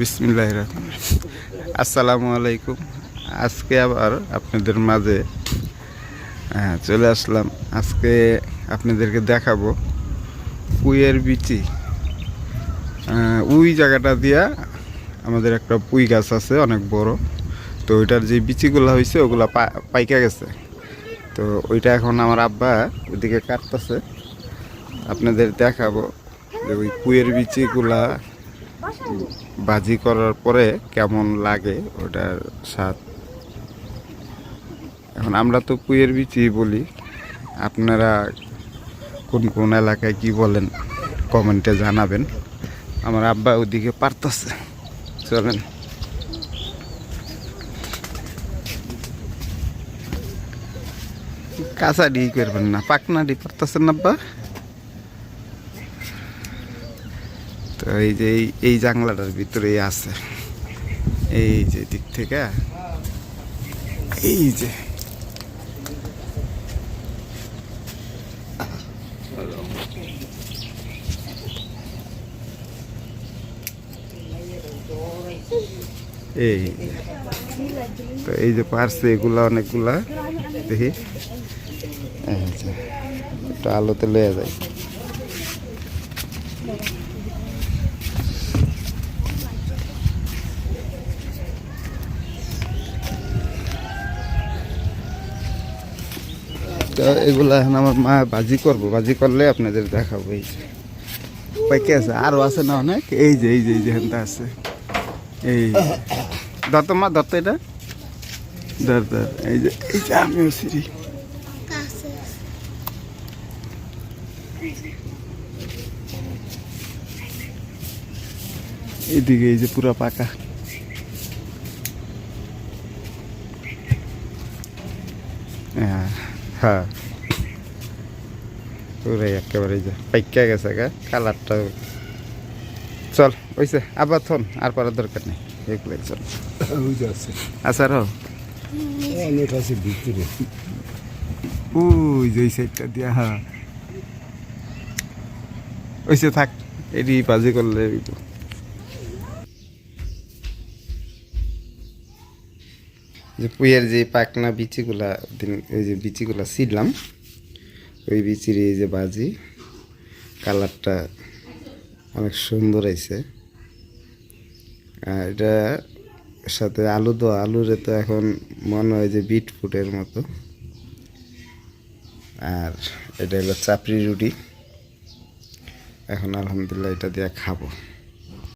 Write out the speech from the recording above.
বিসমিল্লাহ আসসালামু আলাইকুম। আজকে আবার আপনাদের মাঝে চলে আসলাম। আজকে আপনাদেরকে দেখাবো পুইয়ের বিচি। উই জায়গাটা দিয়া আমাদের একটা পুই গাছ আছে, অনেক বড়। তো ওইটার যে বিচিগুলো হয়েছে ওগুলা পাইকা গেছে। তো ওইটা এখন আমার আব্বা ওইদিকে কাটতেছে। আপনাদের দেখাবো যে ওই পুইয়ের বিচিগুলা বাজি করার পরে কেমন লাগে ওটার স্বাদ? এখন আমরা তো পুইয়ের বিচি বলি। আপনারা কোন কোন এলাকায় কি বলেন কমেন্টে জানাবেন। আমার আব্বা ওদিকে পারতেছে। চলেন। কাঁচা ডি করবেন না পাকনা ডি পারতেছেন আব্বা? তো এই যে এই জাংলাটার ভিতরেই আছে। এই যে দিক থেকে। এই যে। এই তো এই যে পারছে এগুলা অনেকগুলা। দেখি। যে। একটু আলোতে লয়ে যায় তো এখন আমার মা ভাজি করব ভাজি করলে আপনাদের দেখাবো এই যে। পাইকে আছে? আরও আছে না অনেক? এই যে এই যে এই যে হেনটা আছে। এই। দত্ত মা দত্ত এটা। ধর ধর, এই যে এই যে আমিও সিঁড়ি। এইদিকে এই যে পুরো পাকা হ্যাঁ হ্যাঁ। পুরাই একেবারে যে পাইকা গেছে গা কালারটা চল ওইসে আবার থন আর পড়ার দরকার নেই, এগুলোই চল। আচ্ছা রো অনেক আছে ভিতরে ওই যে সাইডটা দিয়া হ্যাঁ। ওইসে থাক এটি বাজি করলে যে পুইয়ের যে পাকনা বিচিগুলা, দিন ওই যে বিচিগুলা ছিলাম ওই বিচির এই যে বাজি, কালারটা অনেক সুন্দর হয়েছে। আর এটা সাথে আলু দেওয়া আলুরে তো এখন মনে হয় যে বিট ফুটের মতো। আর এটা হলো চাপড়ি রুটি। এখন আলহামদুলিল্লাহ এটা দিয়ে খাব।